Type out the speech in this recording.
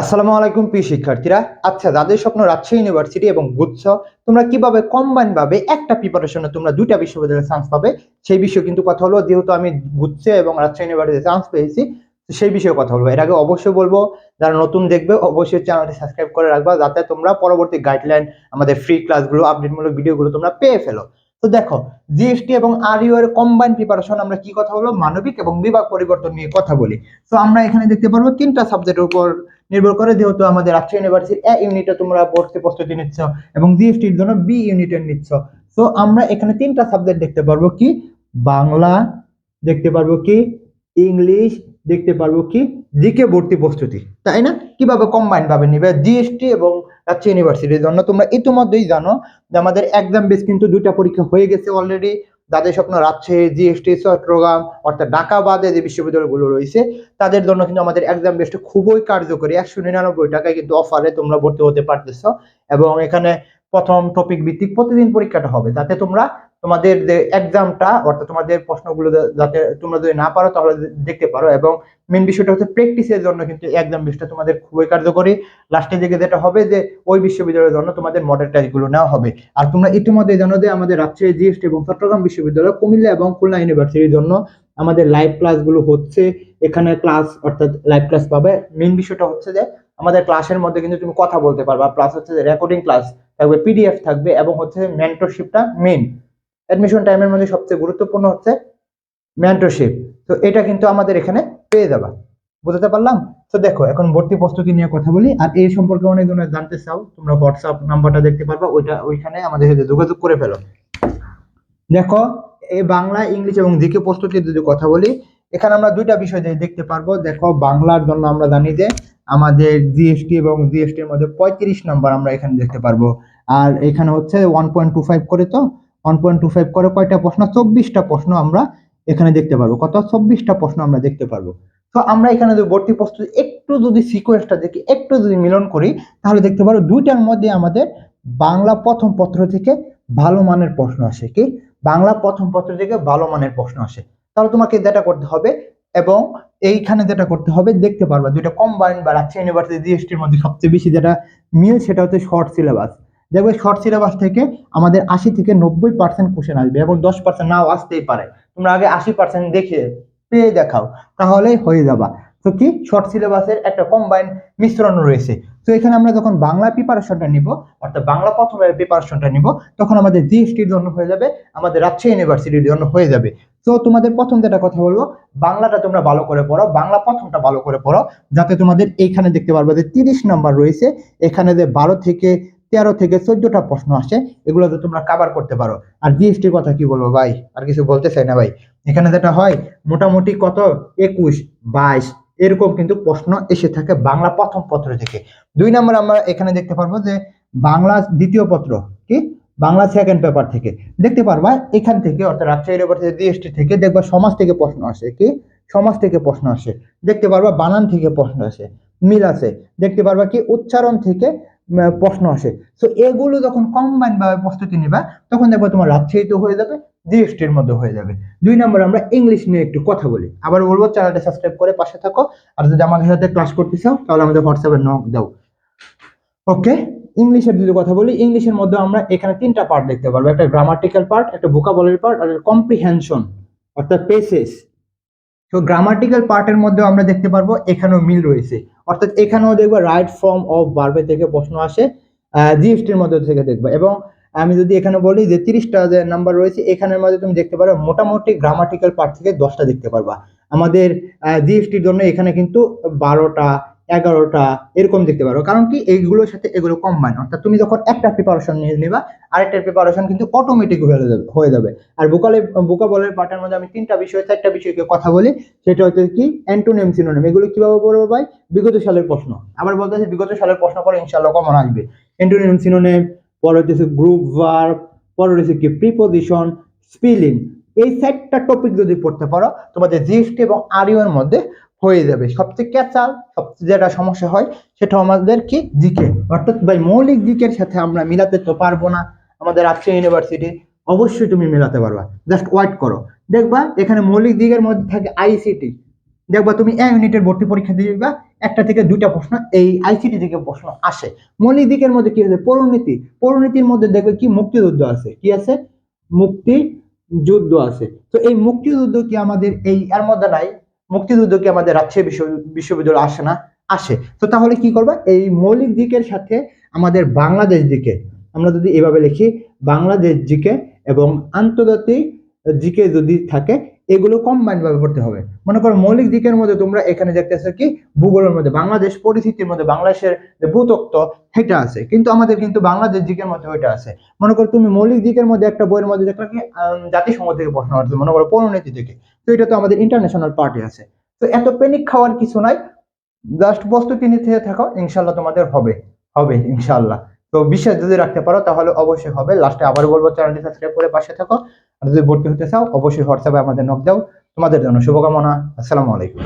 আসসালামু আলাইকুম প্রিয় শিক্ষার্থীরা। আচ্ছা যাদের স্বপ্ন রাজশাহী ইউনিভার্সিটি এবং গুচ্ছ, তোমরা কীভাবে কম্বাইন ভাবে একটা প্রিপারেশনে তোমরা দুইটা বিশ্ববিদ্যালয়ে চান্স পাবে? সেই বিষয়ে কিন্তু কথা হলো। যেহেতু আমি গুচ্ছে এবং রাজশাহী ইউনিভার্সিটিতে চান্স পেয়েছি সেই বিষয়ে কথা বলব এর আগে অবশ্যই বলব, যারা নতুন দেখবে, অবশ্যই চ্যানেলটি সাবস্ক্রাইব করে রাখবা, যাতে তোমরা পরবর্তী গাইডলাইন আমাদের ফ্রি ক্লাসগুলো আপডেটমূলক ভিডিওগুলো তোমরা পেয়ে ফেলো। তো দেখো জিএসটি এবং আর আরইউ এর কম্বাইন প্রিপারেশন আমরা কি কথা বলব? মানবিক এবং বিভাগ পরিবর্তন নিয়ে কথা বলি। তো আমরা এখানে দেখতে পারব তিনটা সাবজেক্টের উপর নির্ভর করে, যেহেতু আমাদের রাজশাহী ইউনিভার্সিটি এ ইউনিটে তোমরা পড়তে প্রস্তুতি নিচ্ছ এবং জিএসটির জন্য বি ইউনিটের নিচ্ছ। তো আমরা এখানে তিনটা সাবজেক্ট দেখতে পারব কি? বাংলা, দেখতে পারব কি? ইংলিশ দেখতে পারব কি? জিকে ভর্তি প্রস্তুতি, তাই না? কীভাবে কম্বাইন ভাবে নিবে? জিএসটি এবং রাজশাহী ইউনিভার্সিটির জন্য। তোমরা ইতিমধ্যেই জানো যে আমাদের এক্সাম বেস কিন্তু দুইটা পরীক্ষা হয়ে গেছে অলরেডি যাদের স্বপ্ন রাজশাহী জিএসটি চট্টগ্রাম, অর্থাৎ ঢাকা বাদে যে বিশ্ববিদ্যালয়গুলো রয়েছে, তাদের জন্য কিন্তু আমাদের এক্সাম বেসটা খুবই কার্যকরী। একশো নিরানব্বই টাকায় কিন্তু অফারে তোমরা ভর্তি হতে পারতেছ। এবং এখানে প্রথম টপিক ভিত্তিক প্রতিদিন পরীক্ষাটা হবে। যাতে তোমরা তোমাদের যে এক্সামটা অর্থাৎ তোমাদের প্রশ্নগুলো যাতে তোমরা যদি না পারো, তাহলে দেখতে পারো। এবং মেন বিষয়টা হচ্ছে প্র্যাকটিসের জন্য কিন্তু এক্সাম বেসটা তোমাদের খুবই কার্যকরী। লাস্টের দিকে যেটা হবে যে, ওই বিশ্ববিদ্যালয়ের জন্য তোমাদের মডেল টেস্টগুলো নেওয়া হবে। আর তোমরা ইতিমধ্যে জানো যে, আমাদের রাজশাহী জিএসটি এবং চট্টগ্রাম বিশ্ববিদ্যালয়, কুমিল্লা এবং খুলনা ইউনিভার্সিটির জন্য আমাদের লাইভ ক্লাসগুলো হচ্ছে, এখানে ক্লাস অর্থাৎ লাইভ ক্লাস পাবে। মেন বিষয়টা হচ্ছে যে, আমাদের ক্লাসের মধ্যে কিন্তু তুমি কথা বলতে পারবা। প্লাস হচ্ছে যে রেকর্ডিং ক্লাস থাকবে পিডিএফ থাকবে এবং হচ্ছে মেন্টরশিপটা মেন অ্যাডমিশন টাইমের মধ্যে সবচেয়ে গুরুত্বপূর্ণ হচ্ছে মেন্টরশিপ তো এটা কিন্তু আমাদের এখানে পেয়ে যাবা। বুঝতে পারলাম? তো দেখো, এখন ভর্তি প্রস্তুতি নিয়ে কথা বলি, আর এই সম্পর্কে অনেক জনের জানতে চাও, তোমরা হোয়াটসঅ্যাপ নাম্বারটা দেখতে পারবা, ওইটা ওইখানে আমাদের সাথে যোগাযোগ করে ফেলো। দেখো, এই বাংলা, ইংলিশ এবং জিকে প্রস্তুতি যদি কথা বলি, এখানে আমরা দুইটা বিষয় দেখতে পারব। দেখো, বাংলার জন্য আমরা জানি যে আমাদের জিএসটি এবং জিএসটি এর মধ্যে পঁয়ত্রিশ নম্বর আমরা এখানে দেখতে পারব। আর এখানে হচ্ছে ওয়ান পয়েন্ট টু ফাইভ করে তো ওয়ান পয়েন্ট টু ফাইভ করে কয়টা প্রশ্ন? চব্বিশটা প্রশ্ন আমরা এখানে দেখতে পারব। কত? চব্বিশটা প্রশ্ন আমরা দেখতে পারব। তো আমরা এখানে যদি ভর্তি প্রস্তুতি, একটু যদি সিকোয়েন্সটা দেখি, একটু যদি মিলন করি, তাহলে দেখতে পারব দুইটার মধ্যে আমাদের বাংলা প্রথম পত্র থেকে ভালো মানের প্রশ্ন আসে কি? বাংলা প্রথম পত্র থেকে ভালো মানের প্রশ্ন আসে। তাহলে তোমাকে যেটা করতে হবে এবং এইখানে যেটা করতে হবে, দেখতে পারবা দুইটা কম্বাইন বা রাজশাহী ইউনিভার্সিটি জিএসটির মধ্যে সবচেয়ে বেশি যেটা মিল সেটা হচ্ছে শর্ট সিলেবাস দেখবে শর্ট সিলেবাস থেকে আমাদের আশি থেকে নব্বই পার্সেন্ট কোশ্চেন আসবে এবং দশ পার্সেন্ট নাও আসতেই পারে। তোমরা আগে আশি পার্সেন্ট দেখে পেয়ে দেখাও তাহলেই হয়ে যাবা। তো কি? শর্ট সিলেবাসের একটা কম্বাইন মিশ্রণ রয়েছে। তো এখানে আমরা যখন বাংলা প্রিপারেশনটা নিব, অর্থাৎ বাংলা প্রথমের প্রিপারেশনটা নিব, তখন আমাদের জিএসটির জন্য হয়ে যাবে, আমাদের রাজশাহী ইউনিভার্সিটির জন্য হয়ে যাবে। তো তোমাদের প্রথম যেটা কথা বলব, বাংলাটা তোমরা ভালো করে পড়ো, বাংলা প্রথমটা ভালো করে পড়ো, যাতে তোমাদের এইখানে দেখতে পারবে যে তিরিশ নাম্বার রয়েছে, এখানে যে বারো থেকে তেরো থেকে চোদ্দটা প্রশ্ন আসে এগুলো তো তোমরা কাভার করতে পারো। আর জিএসটির কথা কি বলব ভাই? আর কিছু বলতে চাই না ভাই? এখানে যেটা হয়, মোটামুটি কত? একুশ, বাইশ, এরকম কিন্তু প্রশ্ন এসে থাকে বাংলা প্রথম পত্র থেকে। দুই নম্বর আমরা এখানে দেখতে পারব যে, বাংলা দ্বিতীয় পত্র, কি? বাংলা সেকেন্ড পেপার থেকে। দেখতে পারবা, এখান থেকে, অর্থাৎ রাজশাহী ইউনিভার্সিটি জিএসটি থেকে দেখবা সমাজ থেকে প্রশ্ন আসে, কি? সমাজ থেকে প্রশ্ন আসে। দেখতে পারবা বানান থেকে প্রশ্ন আসে, মিল আছে। দেখতে পারবা কি? উচ্চারণ থেকে প্রশ্ন আসে। তো এগুলো যখন কম্বাইন ভাবে প্রস্তুতি নিবা, তখন দেখবা তোমার রাজশাহী তো হয়ে যাবে জিএসটির মধ্যে হয়ে যাবে। দুই নম্বর আমরা ইংলিশ নিয়ে একটু কথা বলি। আবার বলব, চ্যানেলটা সাবস্ক্রাইব করে পাশে থাকো। আর যদি আমাদের সাথে ক্লাস করতে চাও, তাহলে আমাদের হোয়াটসঅ্যাপে নক দাও। ওকে ইংলিশের যদি কথা বলি ইংলিশের মধ্যে আমরা এখানে তিনটা পার্ট দেখতে পারব। একটা গ্রামাটিক্যাল পার্ট একটা ভোকাবুলারি পার্ট আর কম্প্রিহেনশন অর্থাৎ পেসেস তো গ্রামাটিক্যাল পার্টের মধ্যে আমরা দেখতে পারব, এখানেও মিল রয়েছে। অর্থাৎ এখানেও দেখবে রাইট ফর্ম অফ বার্বে থেকে প্রশ্ন আসে জিএসটির মধ্যে থেকে দেখবে। এবং আমি যদি এখানে বলি যে তিরিশটা যে নাম্বার রয়েছে, এখানের মধ্যে তুমি দেখতে পারো মোটামুটি গ্রামাটিক্যাল পার্ট থেকে দশটা দেখতে পারবা। আমাদের জিএসটির জন্য এখানে কিন্তু বারোটা এগারোটা, এরকম দেখতে পারো। কারণ কি? এইগুলোর সাথে এগুলো কম্বাইন অর্থাৎ তুমি যখন একটা প্রিপারেশন নিয়ে নিবা আরেকটার প্রিপারেশন কিন্তু অটোমেটিক হয়ে যাবে হয়ে যাবে। আর বুকালে বুকাবলের পার্টের মধ্যে আমি তিনটা বিষয়, চারটা বিষয়কে কথা বলি, সেটা হচ্ছে কি? অ্যান্টোনিম সিনোনিম এগুলো কীভাবে বলব ভাই? বিগত সালের প্রশ্ন। আবার বলতেছি, বিগত সালের প্রশ্ন করে ইনশাআল্লাহ কমন আসবে। অ্যান্টোনিম সিনোনিম পরে হচ্ছে গ্রুপ ভার্ব পরে রয়েছে কি? প্রিপোজিশন স্পেলিং এই চারটা টপিক যদি পড়তে পারো, তোমাদের জিএসটি এবং আরইউ এর মধ্যে হয়ে যাবে। সবচেয়ে ক্যাচাল সবচেয়ে যেটা সমস্যা হয়, সেটা আমাদের কি? জিকে অর্থাৎ ভাই, মৌলিক জিকের সাথে আমরা মিলাতে তো পারব না। আমাদের রাজশাহী ইউনিভার্সিটি অবশ্যই তুমি মেলাতে পারবা। জাস্ট ওয়েট করো। দেখবা, এখানে মৌলিক দিকের মধ্যে থাকে আইসিটি দেখবা, তুমি এক ইউনিটের ভর্তি পরীক্ষা দিয়ে দিবা, একটা থেকে দুইটা প্রশ্ন এই আইসিটি থেকে প্রশ্ন আসে। মৌলিক দিকের মধ্যে কি আছে পরিণতি। পরিণতির মধ্যে দেখবে কি? মুক্তিযুদ্ধ আছে। কি আছে? মুক্তি যুদ্ধ আছে। তো এই মুক্তিযুদ্ধ কি আমাদের এই, এর মধ্যে নাই? মুক্তিযুদ্ধ কি আমাদের রাজশাহী বিশ্ব- বিশ্ববিদ্যালয় আসে না? আসে। তো তাহলে কি করবা? এই মৌলিক দিকের সাথে আমাদের বাংলাদেশ দিকে, আমরা যদি এভাবে লিখি, বাংলাদেশ জিকে এবং আন্তর্জাতিক জিকে যদি থাকে এগুলো কম্বাইন ভাবে পড়তে হবে। মনে করো মৌলিক দিকের মধ্যে তোমরা এখানে দেখতেছো কি, ভূগোলের মধ্যে, বাংলাদেশ পরিস্থিতির মধ্যে, বাংলাদেশের যে ভূতত্ত্ব, সেটা আছে। কিন্তু আমাদের কিন্তু বাংলাদেশ দিকের মধ্যে ওইটা আছে। মনে করো তুমি মৌলিক দিকের মধ্যে একটা বইয়ের মধ্যে দেখলে কি জাতিসংঘ থেকে প্রশ্ন আসছে, মনে করো পরিণতি থেকে। তো এটা তো আমাদের ইন্টারন্যাশনাল পার্টি আছে। তো এত প্যানিক খাওয়ার কিছু নাই। জাস্ট প্রস্তুতি নিতে থাকো, ইনশাল্লাহ তোমাদের হবে। হবে, ইনশাল্লাহ। তো বিশ্বাস যদি রাখতে পারো, তাহলে অবশ্যই হবে। লাস্টে আবার বলব চ্যানেলটি সাবস্ক্রাইব করে পাশে থাকো। আর যদি ভর্তি হতে চাও, অবশ্যই হোয়াটসঅ্যাপে আমাদের নক দাও তোমাদের জন্য শুভকামনা। আসসালামু আলাইকুম।